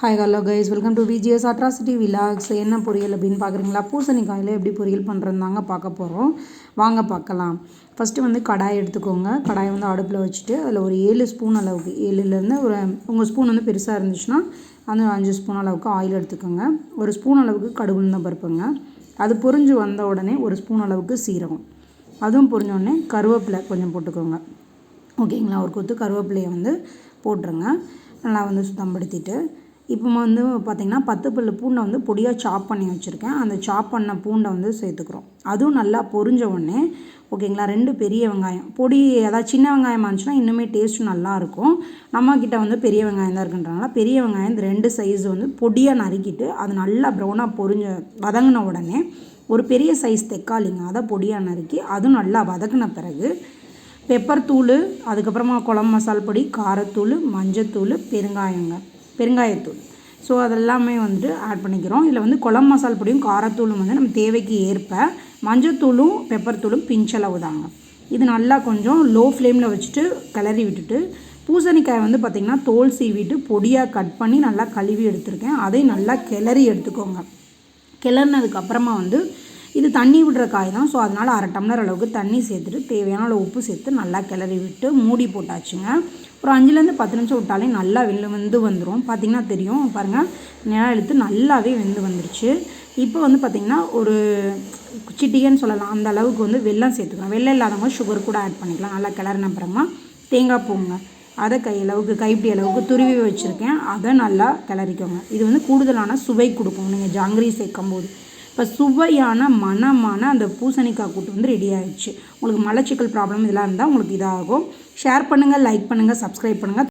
Hi hello guys welcome to V G S atrocity vlogs என்ன பொரியல் அப்படின்னு பார்க்குறீங்களா? பூசணிக்காயில் எப்படி பொரியல் பண்ணுறதுனாங்க பார்க்க போகிறோம் வாங்க பார்க்கலாம். ஃபஸ்ட்டு வந்து கடாய் எடுத்துக்கோங்க. கடாயை வந்து அடுப்பில் வச்சுட்டு அதில் ஒரு ஏழு ஸ்பூன் அளவுக்கு ஏழுலேருந்து ஒரு உங்கள் ஸ்பூன் வந்து பெருசாக இருந்துச்சுன்னா அந்த அஞ்சு ஸ்பூன் அளவுக்கு ஆயில் எடுத்துக்கோங்க. ஒரு ஸ்பூன் அளவுக்கு கடுகுழுந்த பருப்புங்க. அது பொரிஞ்சு வந்த உடனே ஒரு ஸ்பூன் அளவுக்கு சீரகம். அதுவும் பொரிஞ்ச உடனே கருவேப்பிலை கொஞ்சம் போட்டுக்கோங்க. ஓகேங்களா? ஒரு கொத்து கருவேப்பிலையை வந்து போட்டுருங்க. நல்லா வந்து சுத்தம் படுத்திட்டு இப்போ வந்து பார்த்திங்கன்னா பத்து பல்லு பூண்டை வந்து பொடியாக சாப் பண்ணி வச்சுருக்கேன். அந்த சாப் பண்ண பூண்டை வந்து சேர்த்துக்கிறோம். அதுவும் நல்லா பொரிஞ்ச உடனே ஓகேங்களா? ரெண்டு பெரிய வெங்காயம். பொடி ஏதாவது சின்ன வெங்காயமாக இருந்துச்சுன்னா இன்னுமே டேஸ்ட் நல்லாயிருக்கும் நம்மக்கிட்ட வந்து பெரிய வெங்காயம் தான் இருக்குன்றனால பெரிய வெங்காயம் இந்த ரெண்டு சைஸ் வந்து பொடியாக நறுக்கிட்டு அது நல்லா ப்ரௌனாக பொரிஞ்ச வதங்கின உடனே ஒரு பெரிய சைஸ் தெக்காளிங்க அதை பொடியாக நறுக்கி அதுவும் நல்லா வதக்கின பிறகு பெப்பர் தூள் அதுக்கப்புறமா குழம்பு மசால் பொடி காரத்தூள் மஞ்சத்தூள் பெருங்காயங்க. பெருங்காயத்தூள். ஸோ அதெல்லாமே வந்துட்டு ஆட் பண்ணிக்கிறோம். இதில் வந்து குழம்பு மசால் பொடியும் காரத்தூளும் வந்து நம்ம தேவைக்கு ஏற்ப மஞ்சத்தூளும் பெப்பர் தூளும் பிஞ்சளவு தாங்க. இது நல்லா கொஞ்சம் லோ ஃப்ளேமில் வச்சுட்டு கிளறி விட்டுட்டு பூசணிக்காய் வந்து பார்த்திங்கன்னா தோல் சீவிட்டு பொடியாக கட் பண்ணி நல்லா கழுவி எடுத்திருக்கேன். அதையும் நல்லா கிளறி எடுத்துக்கோங்க. கிளறினதுக்கப்புறமா வந்து இது தண்ணி விடுற காய் தான். ஸோ அதனால் அரை டம்ளர் அளவுக்கு தண்ணி சேர்த்துட்டு தேவையான அளவு உப்பு சேர்த்து நல்லா கிளறி விட்டு மூடி போட்டாச்சுங்க. ஒரு அஞ்சுலேருந்து பத்து நிமிஷம் விட்டாலே நல்லா வெள்ள வெந்து வந்துடும் பார்த்திங்கன்னா தெரியும். பாருங்கள் நிலம் இழுத்து நல்லாவே வெந்து வந்துருச்சு. இப்போ வந்து பார்த்திங்கன்னா ஒரு சிட்டிகன்னு சொல்லலாம். அந்த அளவுக்கு வந்து வெள்ளம் சேர்த்துக்கலாம். வெள்ளம் இல்லாதவங்க சுகர் கூட ஆட் பண்ணிக்கலாம். நல்லா கிளறின அப்புறமா தேங்காய் பூங்க. அதை கை அளவுக்கு கைப்பிடி அளவுக்கு துருவி வச்சுருக்கேன். அதை நல்லா கிளறிக்கோங்க. இது வந்து கூடுதலான சுவை கொடுக்கும். நீங்கள் ஜாங்கிரி சேர்க்கும் போது இப்போ சுவையான மனமான அந்த பூசணிக்காய் கூட்டு வந்து ரெடி ஆகிடுச்சு உங்களுக்கு மலச்சிக்கல் ப்ராப்ளம் இதெல்லாம் இருந்தால் உங்களுக்கு இதாகும். ஷேர் பண்ணுங்கள் லைக் பண்ணுங்கள் சப்ஸ்கிரைப் பண்ணுங்கள்